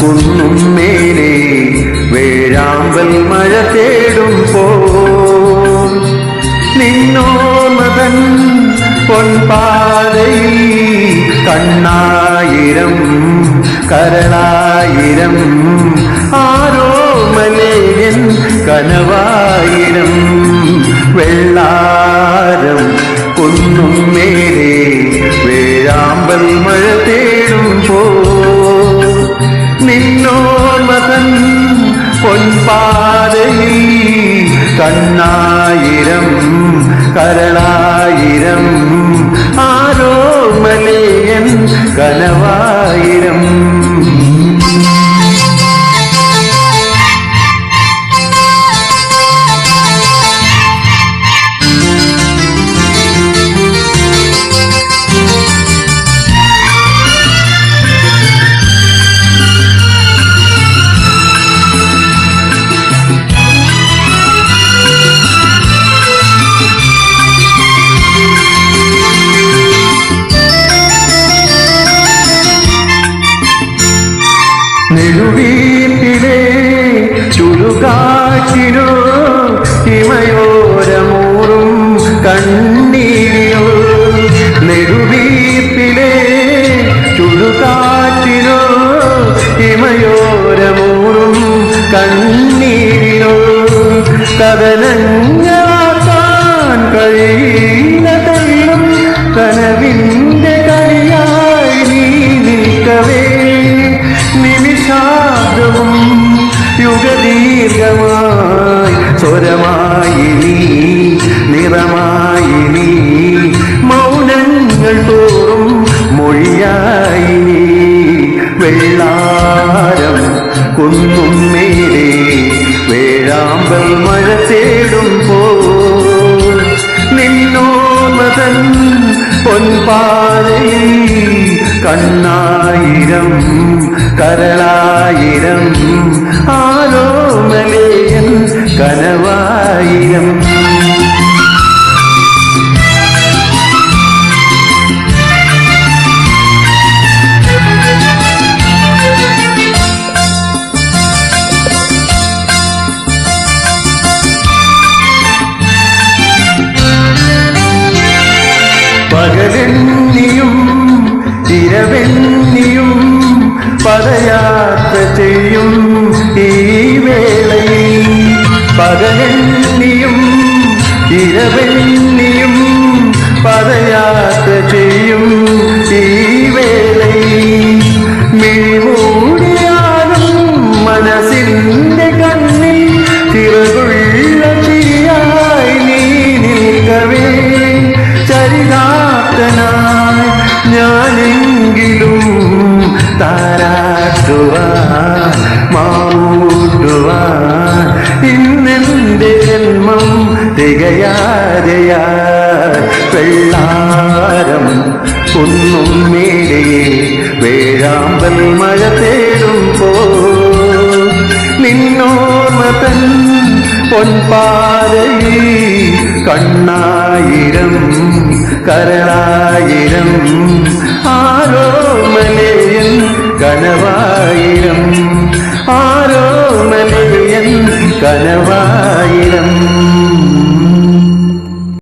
കുന്നും മേലെ വേഴാമ്പൽ മഴ തേടും പോ നിന്നോമതൻ പൊൻപാതയിൽ കണ്ണായിരം കരളായിരം ആരോ മലയൻ കനവായിരം വെള്ളാരം കുന്നും മേലെ പൊൻപാതയിൽ കണ്ണായിരം കരളായിരം ആരോ മലയൻ നെടുവീട്ടിലെ ചുടുകാറ്റിനോ ഹിമയോരമൂറും കണ്ണീരിയോ നെടുവീട്ടിലെ ചുടുകാറ്റിനോ ഹിമയോരമൂറും കണ്ണീരിനോ കഥനങ്ങളാക്കാൻ യുഗദീർഘമായി സ്വരമായി നീ നിറമായി നീ മൗനങ്ങൾ തോറും മൊഴിയായി നീ. വെള്ളാരം കുന്നും മേലെ വേഴാമ്പൽ മഴ തേടും പോ നിന്നോമതൻ പൊൻപാതയിൽ കണ്ണായിരം കരളായിരം ആരോ കനവായിരം പകലെന്നിയും ഇരവെണ്ണിയും പദയാത്ര ചെയ്യും. ഈ വേളയിൽ മിഴിമൂടിയാലും മനസ്സിന്റെ കണ്ണിൽ തിറകുള്ള ചിരിയായി നീ നിൽക്കവേ. ചരിതാർത്ഥനായി ഞാനെങ്കിലും താരാട്ടുവാൻ മാൂട്ടുവാൻ ഇന്നെന്റെ ജന്മം തികയാതെയാ. വെള്ളാരം ഒന്നും മേടയെ വേഴാമ്പൽ മഴ തേടും പോ നിന്നോർമതൻ പൊൻപാതയിൽ കണ്ണായിരം കരളായിരം ആരോ മലയൻ കനവായിരം ആരോ ഓർമ്മകൾ കനവായിരം